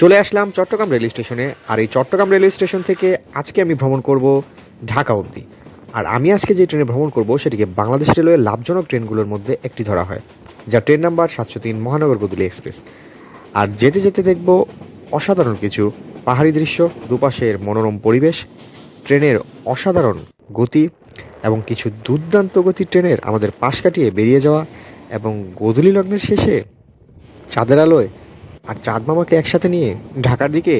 চলে আসলাম চট্টগ্রাম রেল স্টেশনে, আর এই চট্টগ্রাম রেলওয়ে স্টেশন থেকে আজকে আমি ভ্রমণ করব ঢাকা অবধি। আর আমি আজকে যে ট্রেনে ভ্রমণ করব, সেটিকে বাংলাদেশ রেলওয়ে লাভজনক ট্রেনগুলোর মধ্যে একটি ধরা হয়, যা ট্রেন নাম্বার সাতশো তিন মহানগর গদুলি এক্সপ্রেস। আর যেতে যেতে দেখব অসাধারণ কিছু পাহাড়ি দৃশ্য, দুপাশের মনোরম পরিবেশ, ট্রেনের অসাধারণ গতি, এবং কিছু দুর্দান্ত গতির ট্রেনের আমাদের পাশ কাটিয়ে বেরিয়ে যাওয়া, এবং গোধূলি লগ্নের শেষে চাঁদের আলোয় আর চাঁদ মামাকে একসাথে নিয়ে ঢাকার দিকে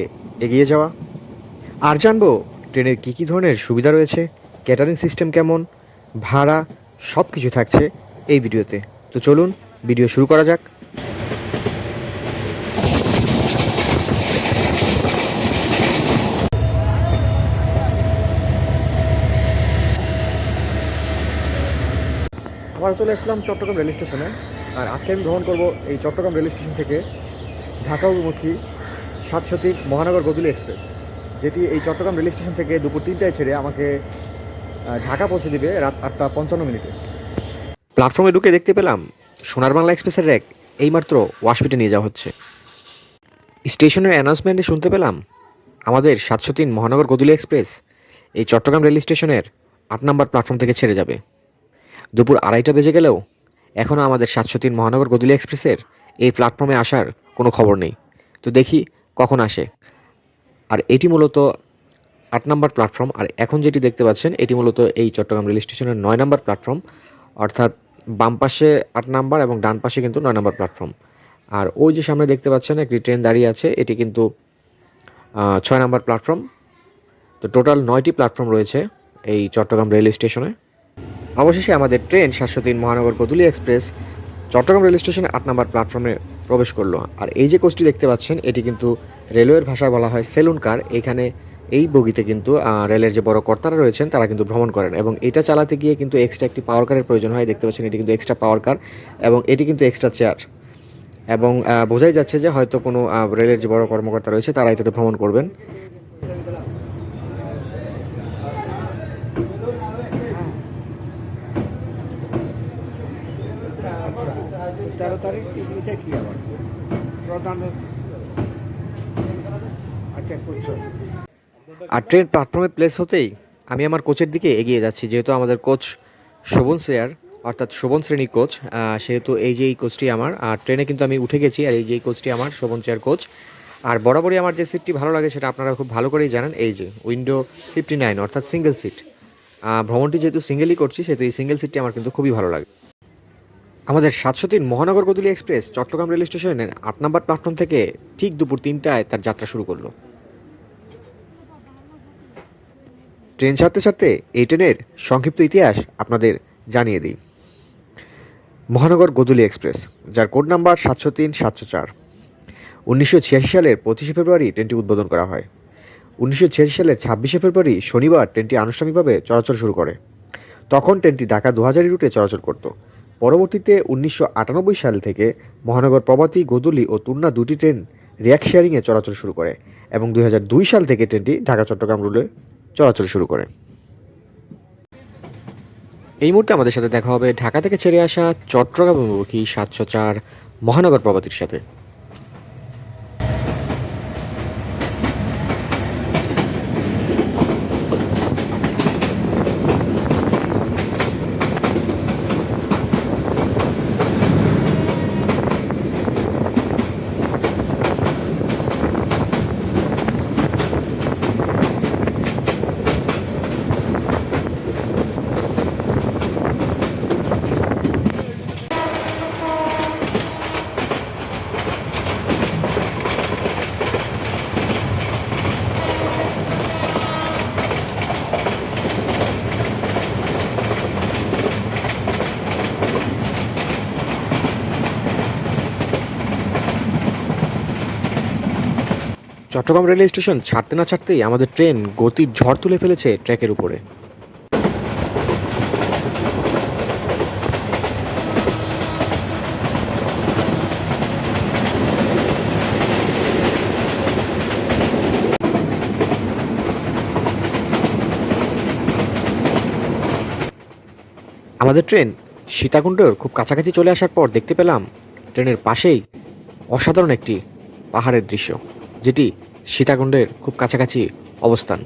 এগিয়ে যাওয়া। আর জানব, ট্রেনের কী কী ধরনের সুবিধা রয়েছে ক্যাটারিং সিস্টেম কেমন, ভাড়া সব কিছু থাকছে এই ভিডিওতে। তো চলুন, ভিডিও শুরু করা যাক। আবার চলে আসলাম চট্টগ্রাম রেল স্টেশনে। আর আজকে আমি ভ্রমণ করব এই চট্টগ্রাম রেল স্টেশন থেকে ঢাকা অভিমুখী সাতশো তিন মহানগর গদুলি এক্সপ্রেস, যেটি এই চট্টগ্রাম রেল স্টেশন থেকে দুপুর তিনটায় ছেড়ে আমাকে ঢাকা পৌঁছে দিবে রাত আটটা পঞ্চান্ন মিনিটে। প্ল্যাটফর্মে ঢুকে দেখতে পেলাম সোনার বাংলা এক্সপ্রেসের র্যাক এইমাত্র ওয়াশপিটে নিয়ে যাওয়া হচ্ছে। স্টেশনের অ্যানাউন্সমেন্টে শুনতে পেলাম আমাদের সাতশো তিন মহানগর গদুলি এক্সপ্রেস এই চট্টগ্রাম রেল স্টেশনের আট নম্বর প্ল্যাটফর্ম থেকে ছেড়ে যাবে। দুপুর আড়াইটা বেজে গেলেও এখনও আমাদের সাতশো তিন মহানগর গদুলি এক্সপ্রেসের এই প্ল্যাটফর্মে আসার কোনো খবর নেই। তো দেখি কখন আসে। আর এটি মূলত আট নম্বর প্ল্যাটফর্ম আর এখন যেটি দেখতে পাচ্ছেন, এটি মূলত এই চট্টগ্রাম রেল স্টেশনের নয় নম্বর প্ল্যাটফর্ম অর্থাৎ বাম পাশে আট নাম্বার এবং ডান পাশে কিন্তু নয় নম্বর প্ল্যাটফর্ম আর ওই যে সামনে দেখতে পাচ্ছেন, একটি ট্রেন দাঁড়িয়ে আছে, এটি কিন্তু ছয় নম্বর প্ল্যাটফর্ম তো টোটাল নয়টি প্ল্যাটফর্ম রয়েছে এই চট্টগ্রাম রেল স্টেশনে। অবশেষে আমাদের ট্রেন সাতশো তিন মহানগর গদুলি এক্সপ্রেস চট্টগ্রাম রেল স্টেশনে আট নম্বর প্ল্যাটফর্মে প্রবেশ করল। আর এই যে কোচটি দেখতে পাচ্ছেন, এটি কিন্তু রেলওয়ের ভাষায় বলা হয় সেলুন কার। এখানে এই বগিতে কিন্তু রেলের যে বড় কর্তারা রয়েছেন, তারা কিন্তু ভ্রমণ করেন এবং এটা চালাতে গিয়ে কিন্তু এক্সট্রা একটি পাওয়ার কারের প্রয়োজন হয়। দেখতে পাচ্ছেন, এটি কিন্তু এক্সট্রা পাওয়ার কার এবং এটি কিন্তু এক্সট্রা চেয়ার এবং বোঝাই যাচ্ছে যে হয়তো কোনো রেলের যে বড় কর্মকর্তা রয়েছে তারা এটাতে ভ্রমণ করবেন তেরো তারিখ এটা কি আবার? আচ্ছা আর ট্রেন প্ল্যাটফর্মে প্লেস হতেই আমি আমার কোচের দিকে এগিয়ে যাচ্ছি, যেহেতু আমাদের কোচ শোভন শ্রেয়ার, অর্থাৎ শোভন শ্রেণি কোচ সেহেতু এই যে এই কোচটি আমার, আর ট্রেনে কিন্তু আমি উঠে গেছি, আর এই যে এই কোচটি আমার, শোভন চেয়ার কোচ আর বরাবরই আমার যে সিটটি ভালো লাগে, সেটা আপনারা খুব ভালো করেই জানেন, এই যে উইন্ডো ফিফটি নাইন অর্থাৎ সিঙ্গেল সিট ভ্রমণটি যেহেতু সিঙ্গেলই করছি, সেহেতু এই সিঙ্গেল সিটটি আমার কিন্তু খুবই ভালো লাগে। আমাদের সাতশো তিন মহানগর গদুলি এক্সপ্রেস চট্টগ্রাম রেল স্টেশনের আট নম্বর প্ল্যাটফর্ম থেকে ঠিক দুপুর তিনটায় তার যাত্রা শুরু করল। ট্রেন ছাড়তে ছাড়তে এই ট্রেনের সংক্ষিপ্ত ইতিহাস আপনাদের জানিয়ে দিই। মহানগর গদুলি এক্সপ্রেস, যার কোড নাম্বার সাতশো তিন সাতশো চার। উনিশশো ছিয়াশি সালের পঁচিশে ফেব্রুয়ারি ট্রেনটি উদ্বোধন করা হয়। উনিশশো ছিয়াশি সালের ছাব্বিশে ফেব্রুয়ারি শনিবার ট্রেনটি আনুষ্ঠানিকভাবে চলাচল শুরু করে। তখন ট্রেনটি ঢাকা দু রুটে চলাচল করত। পরবর্তীতে উনিশশো আটানব্বই সাল থেকে মহানগর প্রভাতী গদুলি ও তুন্না দুটি ট্রেন রিয়াক শেয়ারিংয়ে চলাচল শুরু করে এবং দুই হাজার দুই সাল থেকে ট্রেনটি ঢাকা চট্টগ্রাম রুটে চলাচল শুরু করে। এই মুহূর্তে আমাদের সাথে দেখা হবে ঢাকা থেকে ছেড়ে আসা চট্টগ্রাম অভিমুখী সাতশো চার মহানগর প্রভাতীর সাথে। চট্টগ্রাম রেলওয়ে স্টেশন ছাড়তে না ছাড়তেই আমাদের ট্রেন গতির ঝড় তুলে ফেলেছে ট্র্যাকের উপরে। আমাদের ট্রেন সীতাকুণ্ডের খুব কাছাকাছি চলে আসার পর দেখতে পেলাম ট্রেনের পাশেই অসাধারণ একটি পাহাড়ের দৃশ্য, যেটি সীতাকুণ্ডের খুব কাছাকাছি অবস্থান।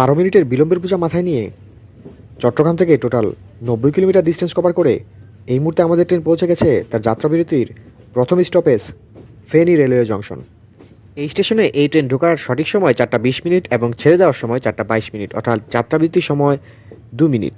বারো মিনিটের বিলম্বের পূজা মাথায় নিয়ে চট্টগ্রাম থেকে টোটাল নব্বই কিলোমিটার ডিস্টেন্স কভার করে এই মুহূর্তে আমাদের ট্রেন পৌঁছে গেছে তার যাত্রাবিরতির প্রথম স্টপেজ ফেনী রেলওয়ে জংশন এই স্টেশনে এই ট্রেন ঢোকার সঠিক সময় চারটা বিশ মিনিট এবং ছেড়ে যাওয়ার সময় চারটা বাইশ মিনিট, অর্থাৎ যাত্রাবৃত্তির সময় দু মিনিট।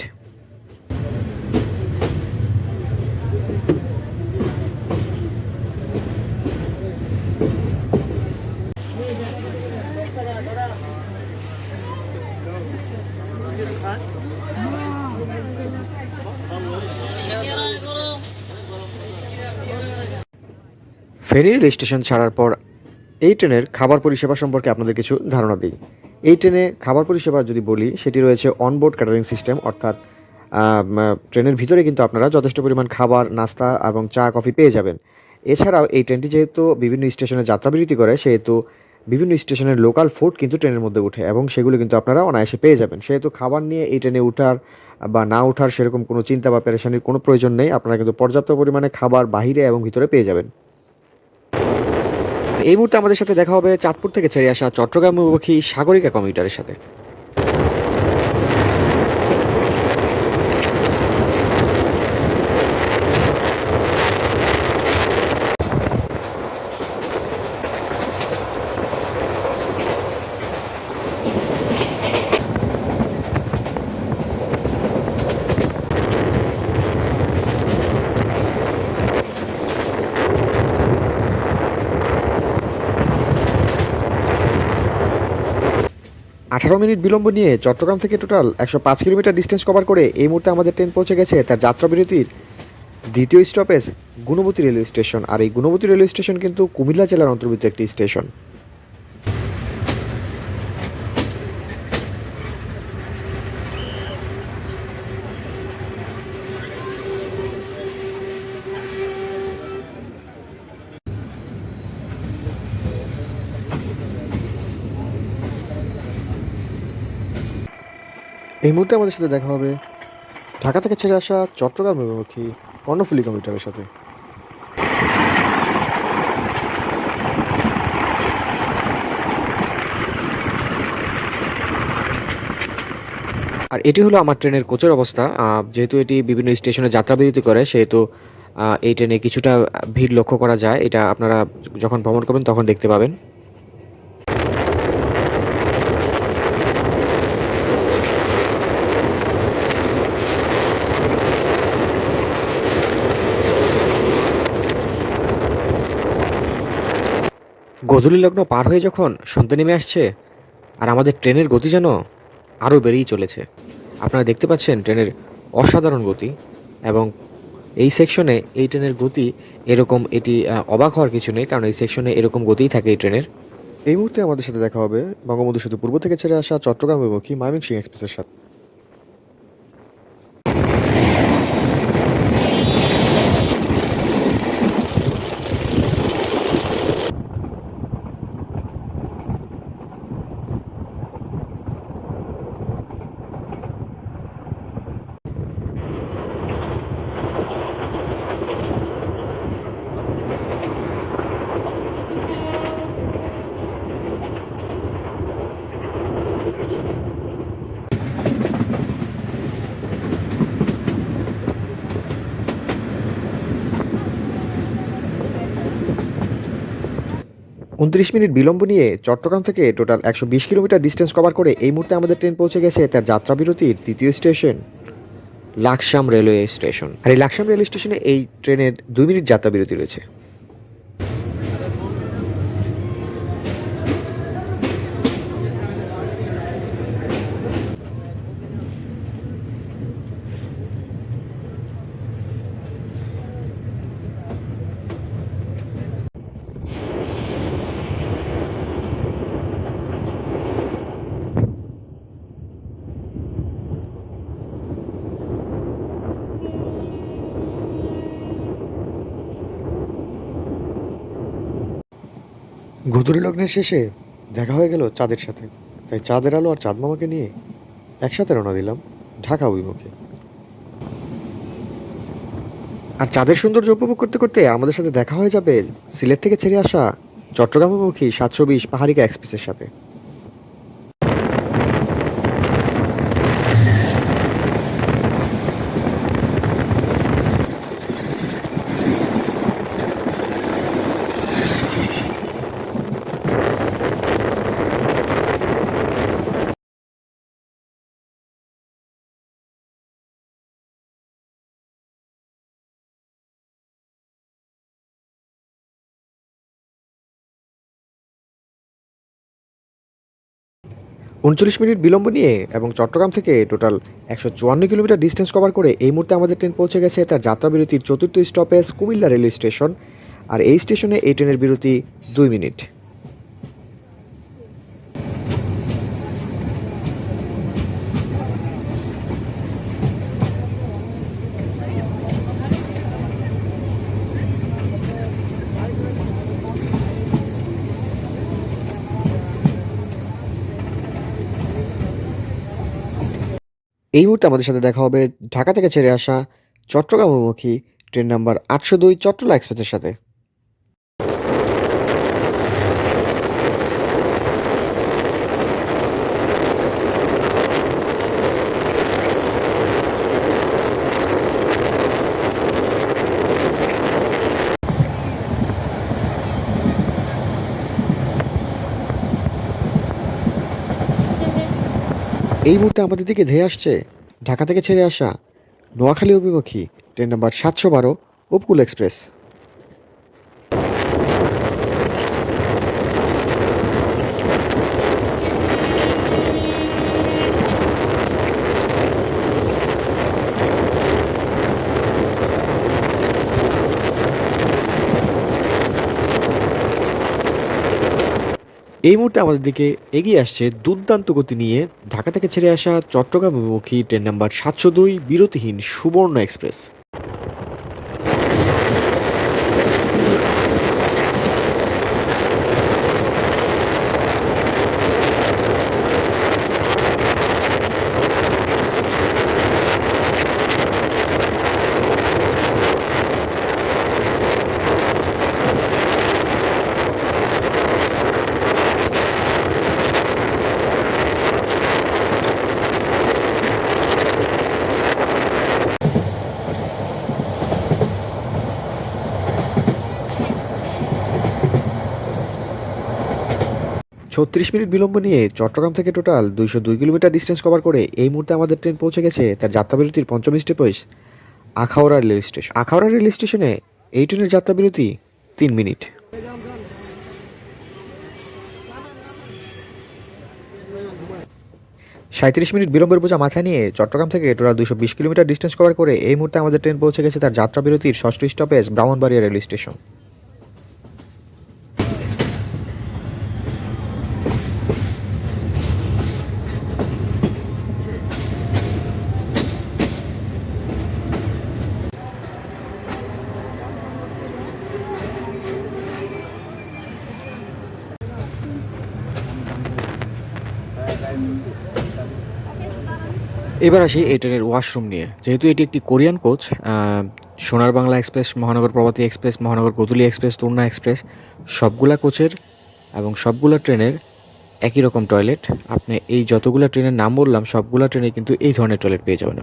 ফেনী রেল স্টেশন ছাড়ার পর এই ট্রেনের খাবার পরিষেবা সম্পর্কে আপনাদের কিছু ধারণা দিই। এই ট্রেনে খাবার পরিষেবা যদি বলি, সেটি রয়েছে অনবোর্ড ক্যাটারিং সিস্টেম অর্থাৎ ট্রেনের ভিতরে কিন্তু আপনারা যথেষ্ট পরিমাণ খাবার, নাস্তা এবং চা, কফি পেয়ে যাবেন। এছাড়াও এই ট্রেনটি যেহেতু বিভিন্ন স্টেশনে যাত্রাবিরতি করে, সেহেতু বিভিন্ন স্টেশনের লোকাল ফুড কিন্তু ট্রেনের মধ্যে উঠে এবং সেগুলো কিন্তু আপনারা অনায়াসে পেয়ে যাবেন। সেহেতু খাবার নিয়ে এই ট্রেনে ওঠার বা না ওঠার সেরকম কোনো চিন্তা বা পেরেশানির কোনো প্রয়োজন নেই। আপনারা কিন্তু পর্যাপ্ত পরিমাণে খাবার বাহিরে এবং ভিতরে পেয়ে যাবেন। এই মুহূর্তে আমাদের সাথে দেখা হবে চাঁদপুর থেকে ছেড়ে আসা চট্টগ্রাম অভিমুখী সাগরিকা কমিউটারের সাথে। আঠারো মিনিট বিলম্ব নিয়ে চট্টগ্রাম থেকে টোটাল একশো পাঁচ কিলোমিটার ডিস্টেন্স কভার করে এই মুহূর্তে আমাদের ট্রেন পৌঁছে গেছে তার যাত্রাবিরতির দ্বিতীয় স্টপেজ গুণবতী রেলওয়ে স্টেশন আর এই গুণবতী রেলওয়ে স্টেশন কিন্তু কুমিল্লা জেলার অন্তর্ভুক্ত একটি স্টেশন এই মুহূর্তে আমাদের সাথে দেখা হবে ঢাকা থেকে ছেড়ে আসা চট্টগ্রাম অভিমুখী কর্ণফুলি কমিউটারের সাথে। আর এটি হলো আমার ট্রেনের কোচের অবস্থা। যেহেতু এটি বিভিন্ন স্টেশনে যাত্রাবিরতি করে, সেহেতু এই ট্রেনে কিছুটা ভিড় লক্ষ্য করা যায়। এটা আপনারা যখন ভ্রমণ করবেন তখন দেখতে পাবেন। গধূলি লগ্ন পার হয়ে যখন সন্ধ্যা নেমে আসছে, আর আমাদের ট্রেনের গতি যেন আরও বেড়েই চলেছে। আপনারা দেখতে পাচ্ছেন ট্রেনের অসাধারণ গতি এবং এই সেকশনে এই ট্রেনের গতি এরকম এটি অবাক হওয়ার কিছু নেই, কারণ এই সেকশনে এরকম গতিই থাকে এই ট্রেনের। এই মুহূর্তে আমাদের সাথে দেখা হবে বঙ্গবন্ধু সেতু পূর্ব থেকে ছেড়ে আসা চট্টগ্রাম অভিমুখী ময়মনসিংহ এক্সপ্রেসের সাথে। উনত্রিশ মিনিট বিলম্ব নিয়ে চট্টগ্রাম থেকে টোটাল একশো বিশ কিলোমিটার ডিস্টেন্স কভার করে এই মুহূর্তে আমাদের ট্রেন পৌঁছে গেছে তার যাত্রা বিরতির তৃতীয় স্টেশন লাকসাম রেলওয়ে স্টেশন আর এই লাকসাম রেলওয়ে স্টেশনে এই ট্রেনের দুই মিনিট যাত্রা বিরতি রয়েছে। গধুরি লগ্নের শেষে দেখা হয়ে গেল চাঁদের সাথে। তাই চাঁদের আলো আর চাঁদ মামাকে নিয়ে একসাথে রওনা দিলাম ঢাকা অভিমুখে। আর চাঁদের সৌন্দর্য উপভোগ করতে করতে আমাদের সাথে দেখা হয়ে যাবে সিলেট থেকে ছেড়ে আসা চট্টগ্রামমুখী সাতশো বিশ পাহাড়িকা এক্সপ্রেসের সাথে। উনচল্লিশ মিনিট বিলম্ব নিয়ে এবং চট্টগ্রাম থেকে টোটাল একশো চুয়ান্ন কিলোমিটার ডিস্টেন্স কভার করে এই মুহূর্তে আমাদের ট্রেন পৌঁছে গেছে তার যাত্রা বিরতির চতুর্থ স্টপেজ কুমিল্লা রেলওয়ে স্টেশন আর এই স্টেশনে এই ট্রেনের বিরতি দুই মিনিট। এই মুহূর্তে আমাদের সাথে দেখা হবে ঢাকা থেকে ছেড়ে আসা চট্টগ্রাম অভিমুখী, ট্রেন নাম্বার আটশো দুই, চট্টলা এক্সপ্রেসের সাথে। এই মুহূর্তে আমাদের দিকে ধেয়ে আসছে ঢাকা থেকে ছেড়ে আসা নোয়াখালী অভিমুখী, ট্রেন নাম্বার সাতশো বারো, উপকূল এক্সপ্রেস। এই মুহূর্তে আমাদের দিকে এগিয়ে আসছে দুর্দান্ত গতি নিয়ে ঢাকা থেকে ছেড়ে আসা চট্টগ্রাম অভিমুখী ট্রেন নাম্বার সাতশো দুই বিরতিহীন সুবর্ণ এক্সপ্রেস। ছত্রিশ মিনিট বিলম্ব নিয়ে চট্টগ্রাম থেকে টোটাল দুইশো দুই কিলোমিটার ডিস্টেন্স কভার করে এই মুহূর্তে আমাদের ট্রেন পৌঁছে গেছে তার যাত্রা বিরতির পঞ্চম stoppage Akhaura rail station Akhaura rail স্টেশনে এই ট্রেনের যাত্রা বিরতি তিন মিনিট। সাঁত্রিশ মিনিট বিলম্বের বোঝা মাথায় নিয়ে চট্টগ্রাম থেকে টোটাল দুশো বিশ কিলোমিটার ডিস্টেন্স কভার করে এই মুহূর্তে আমাদের ট্রেন পৌঁছে গেছে তার যাত্রা বিরতির ষষ্ঠ স্টপেজ ব্রাহ্মণবাড়িয়া রেল স্টেশন এবার আসি এই ট্রেনের ওয়াশরুম নিয়ে। যেহেতু এটি একটি কোরিয়ান কোচ সোনার বাংলা এক্সপ্রেস মহানগর প্রভাতী এক্সপ্রেস মহানগর গদুলি এক্সপ্রেস তুর্না এক্সপ্রেস সবগুলা কোচের এবং সবগুলো ট্রেনের একই রকম টয়লেট আপনি এই যতগুলো ট্রেনের নাম বললাম, সবগুলো ট্রেনে কিন্তু এই ধরনের টয়লেট পেয়ে যাবেন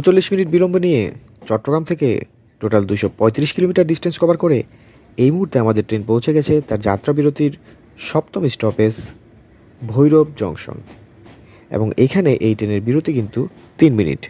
উনচল্লিশ মিনিট বিলম্ব নিয়ে চট্টগ্রাম থেকে টোটাল দুশো পঁয়ত্রিশ কিলোমিটার ডিস্টেন্স কভার করে এই মুহূর্তে আমাদের ট্রেন পৌঁছে গেছে তার যাত্রা বিরতির সপ্তম স্টপেজ ভৈরব জংশন। এবং এখানে এই ট্রেনের বিরতি কিন্তু তিন মিনিট।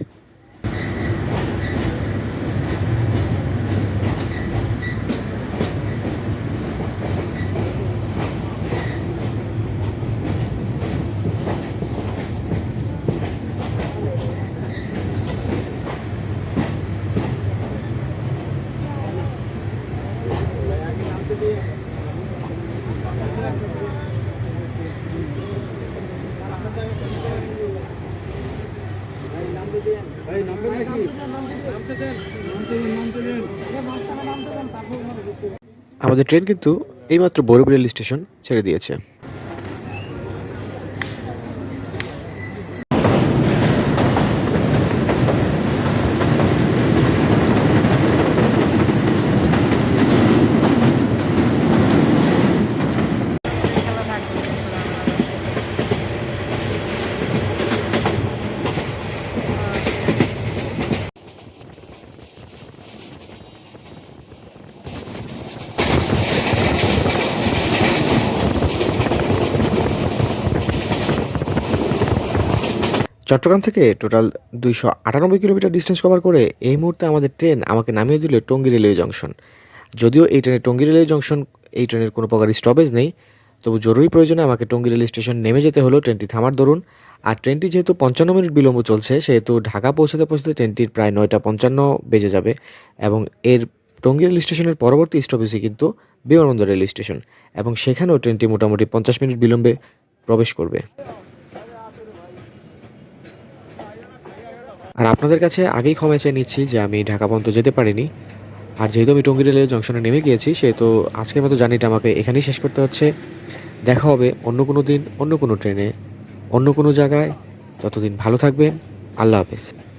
আমাদের ট্রেন কিন্তু এইমাত্র বরুব রেল স্টেশন ছেড়ে দিয়েছে। চট্টগ্রাম থেকে টোটাল দুইশো আটানব্বই কিলোমিটার ডিস্টেন্স কভার করে এই মুহূর্তে আমাদের ট্রেন আমাকে নামিয়ে দিল টঙ্গী রেলওয়ে জংশন যদিও এই ট্রেনের টঙ্গী রেলওয়ে জংশন এই ট্রেনের কোনো প্রকার স্টপেজ নেই, তবু জরুরি প্রয়োজনে আমাকে টঙ্গী রেল স্টেশন নেমে যেতে হলো, ট্রেনটি থামার দরুন। আর ট্রেনটি যেহেতু পঞ্চান্ন মিনিট বিলম্ব চলছে, সেহেতু ঢাকা পৌঁছতে পৌঁছতে ট্রেনটির প্রায় নয়টা পঞ্চান্ন বেজে যাবে। এবং এর টঙ্গী রেল স্টেশনের পরবর্তী স্টপেজই কিন্তু বিমানবন্দর রেল স্টেশন এবং সেখানেও ট্রেনটি মোটামুটি পঞ্চাশ মিনিট বিলম্বে প্রবেশ করবে। আর আপনাদের কাছে আগেই ক্ষমা চেয়ে নিচ্ছি যে আমি ঢাকা পর্যন্ত যেতে পারিনি। আর যেহেতু আমি টঙ্গি রেলওয়ে জংশনে নেমে গিয়েছি সেহেতু আজকের মতো জার্নিটা আমাকে এখানেই শেষ করতে হচ্ছে। দেখা হবে অন্য কোনো দিন, অন্য কোনো ট্রেনে, অন্য কোনো জায়গায়। ততদিন ভালো থাকবেন। আল্লাহ হাফেজ।